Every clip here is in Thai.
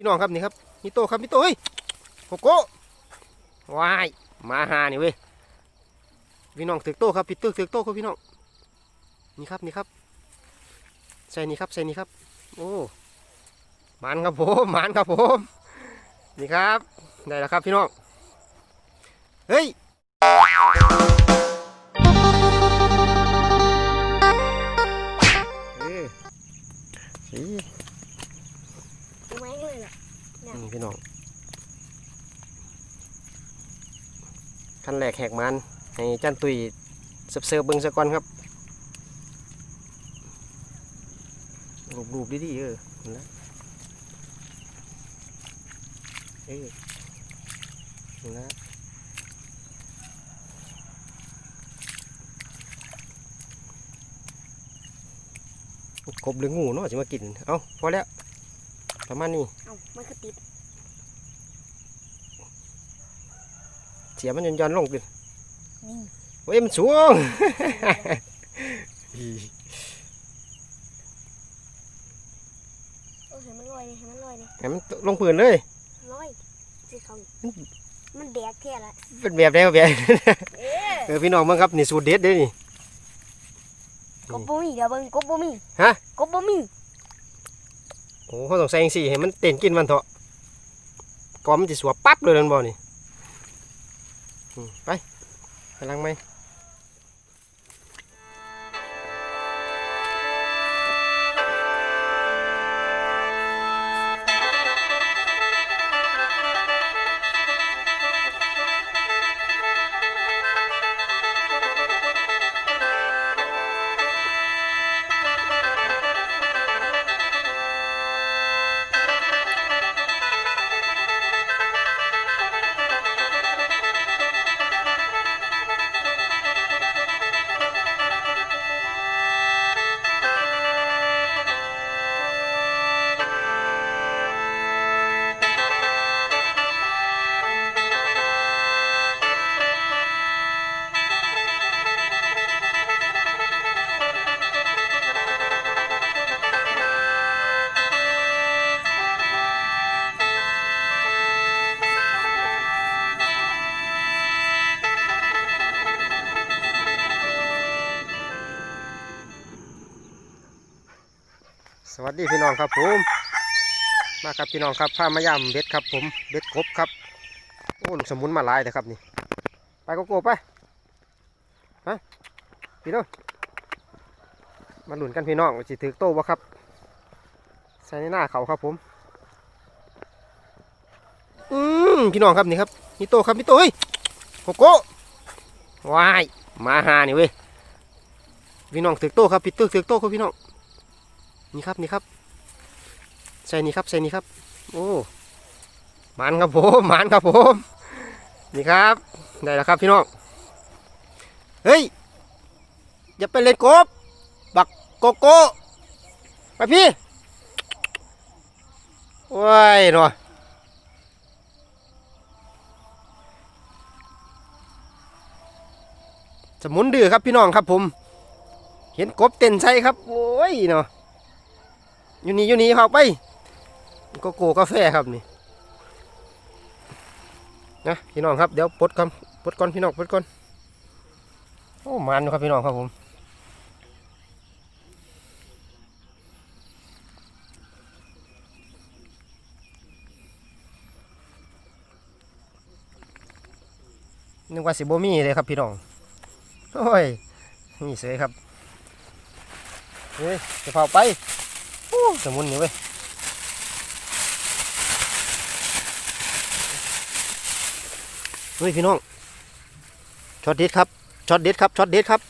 พี่น้องครับนี่ครับนี่โตครับนี่โตเฮ้ยโกโก้วายมาหานี่เว้ยพี่น้องตึกโตครับพี่ตึกตึกโตครับพี่น้องนี่ครับนี่ครับใส่นี่ครับใส่นี่ครับ โอ้หมันครับผมหมันครับผมนี่ครับได้แล้วครับพี่น้องเฮ้ยเออสี แม่งเลยล่ะ นี่พี่น้องขั้นแรกแหกมันให้จันตุยเสิร์ฟเสิร์ฟเบิ้งซะก่อนครับรูปรูปดีๆเออเห็นแล้วเออเห็นแล้วกบหรืองูเนาะจะมากิน เอาพอแล้ว ประมาณนี้เอ้ามันคือติดเสียมันย้อนๆลงดินี่เว้ยมันสูง เออเห็นมันลอยเลยเห็นมันลอยเลยให้มันลงพื้นเลย ลอยสิเขามันแดกแค่ละเป็นแบบแล้วแบบเอ๊ะเออพี่น้องมั้งครับนี่สูตรเด็ดเด้อนี่ กบบ่มีเดี๋ยวเบิ่งกบบ่มีฮะ กบบ่มี โอ้เขาต้องใส่จังสี่ให้มันเต้นกินมันเถอะก่อนมันจะสวบปั๊บเลยนั่นบ่นี่ไปพลังไหม วัสดีพี่น้องครับผม มาครับพี่น้องครับพามายามเบ็ดครับ ผมเบ็ดกบครับโอ้ลูกสมุนมาลายแต่ครับนี่ ไปโกโก้ไปไปพี่น้องมาหลุนกันพี่น้องว่าสิถือโตบ่ครับใส่ในหน้าเขาครับผม อืมพี่น้องครับนี่ครับนี่โตครับนี่โตเฮ้ยโกโก้วายมาหานี่เว้ยพี่น้องถือโตครับพี่ตึกถือโตครับพี่น้อง นี่ครับนี่ครับใส่นี่ครับใส่นี่ครับ โอ้หมันครับผมหมันครับผมนี่ครับได้แล้วครับพี่น้องเฮ้ยอย่าไปเล่นกบบักโกโก้ไปพี่โอ้ยหน่อยสมุนดื้อครับพี่น้องครับผม เห็นกบเต้นใส่ครับ โอ้ยเนาะ อยู่นี่อยู่นี่ครับไปโกโก้กาแฟครับนี่นะพี่น้องครับเดี๋ยวปลดก่อนปลดก่อนพี่น้องปลดก่อนโอ้มันครับพี่น้องครับผมนึกว่าสิบมีเลยครับพี่น้องโอ้ยนี่เสยครับเฮ้ยจะเผาไป สมุนนี่เว้ยเฮ้ยพี่น้องช็อตเด็ดครับช็อตเด็ดครับช็อตเด็ดครับ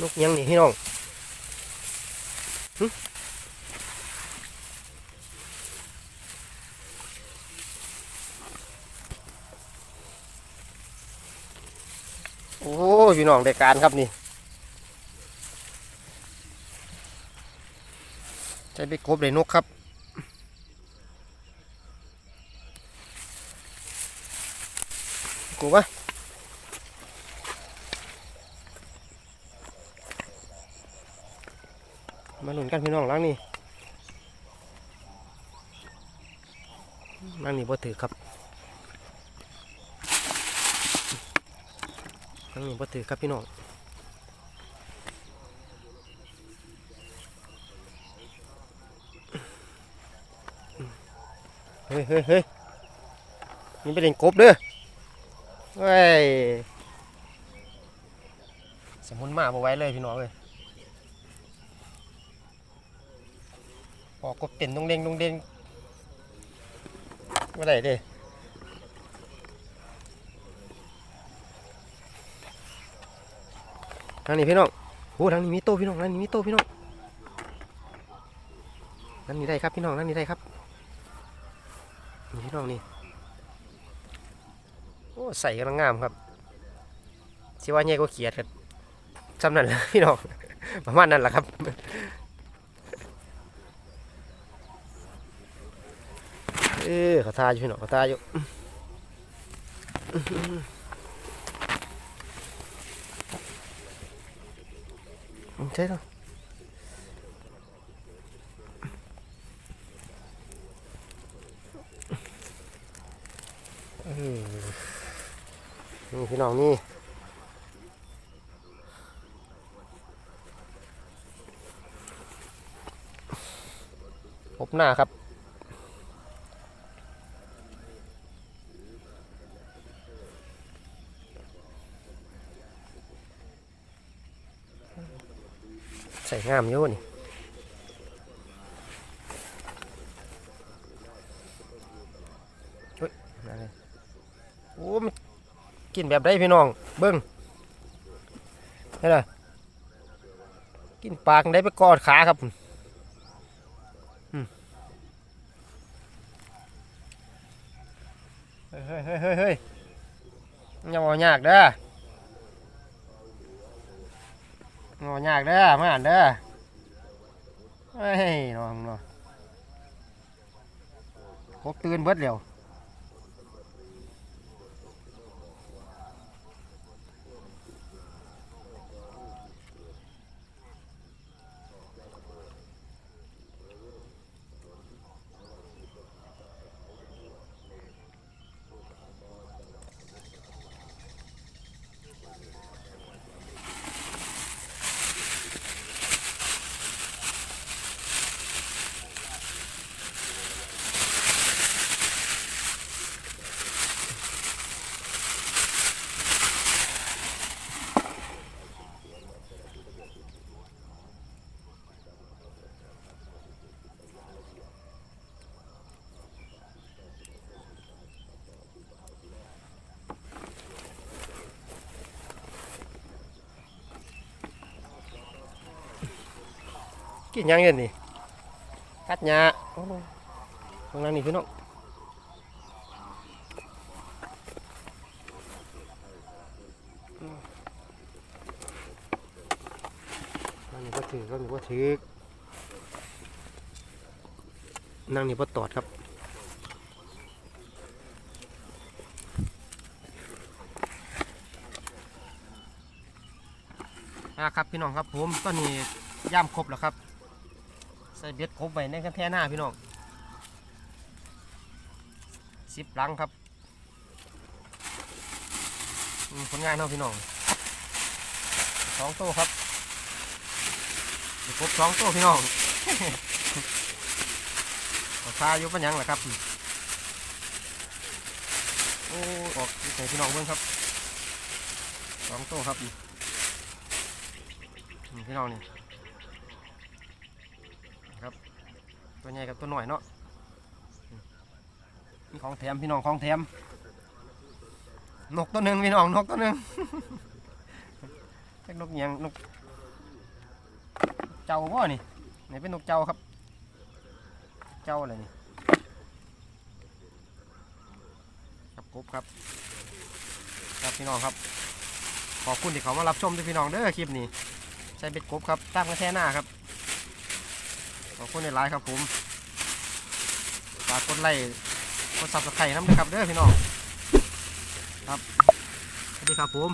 นกยังนี่พี่น้อง โอ้ยพี่น้องได้การครับนี่ใจไปกบได้นกครับกูวะมาหนุนกันพี่น้องล้างนี่ล้างนี่บ่ถือครับ ล้างนี่บ่ถือครับพี่น้องเฮ้ยเฮ้ยเฮ้ยนี่ไปเล่นกบเด้อเฮ้ยสมุนมาเบ่ไว้เลยพี่น้องเลยพอกกบเต้นตรงเด้งตรงเด้งไม่ได้เด้ ทางนี้พี่น้องโอ้ทางนี้มีโต้พี่น้องทางนี้มีโต้พี่น้องนั่นนี่ได้ครับพี่น้องนั่นนี่ได้ครับนี่พี่น้องนี่โอ้ใส่กำลังงามครับสิว่าเนี่ยก็เขียดกันจำนั่นแหละพี่น้องประมาณนั้นแหละครับเออขาทาอยู่พี่น้องขาทาอยู่อืม ใช่แล้วเออนี่พี่น้องนี่พบหน้าครับ ส่งามอยู่นี่เยนั่นเลยโอ้มันกินแบบได้พี่น้อง เบิ้งนี่ล่ะกินปากได้ไปกอดขาครับอืมเฮ้ยเฮ้ยเฮ้ยเฮ้ยเฮ้ยอย่าเอายากเด้อ งอยากเด้อมาอ่านเด้อเฮ้ยน้องน้องครบตื่นเบิดเร็ว กินยังเย็นนี่กัดหญ้าตรงนั้นนี่พี่น้องนั่นนี่ก็ถือก็นี่ก็ถือนั่งนี่ก็ตอดครับอ่าครับพี่น้องครับผมตอนนี้ย่ามครบแล้วครับ ส่เบ็ดครบไว้ในกันแท่หน้าพี่น้องสิบลังครับผลงานเนาะพี่น้องสองโต้ครับครบสองโต้พี่น้องขอซาอยู่ปัญญังแหละครับโอ้ออกใส่พี่น้องเบิ่งครับสองโต้ครับพี่น้องนี่ ตัวใหญ่กับตัวหน่อยเนาะนี่ของแถมพี่น้องของแถม นกตัวหนึ่งพี่น้องนกตัวหนึ่งนกยังนก เจ้าบ่นี่นี่เป็นนกเจ้าครับ เจ้าอะไรนี่ครับกบครับ ครับพี่น้องครับขอบคุณที่เขามารับชมด้วยพี่น้องเด้อคลิปนี้ใช้เบ็ดกบครับตั้งกระแท่หน้าครับ อบคุณในไลน์ครับผมฝากกดไลค์กดซับสไครต์น้ำด้วยครับเด้อพี่น้องครับสวัสดีครับผม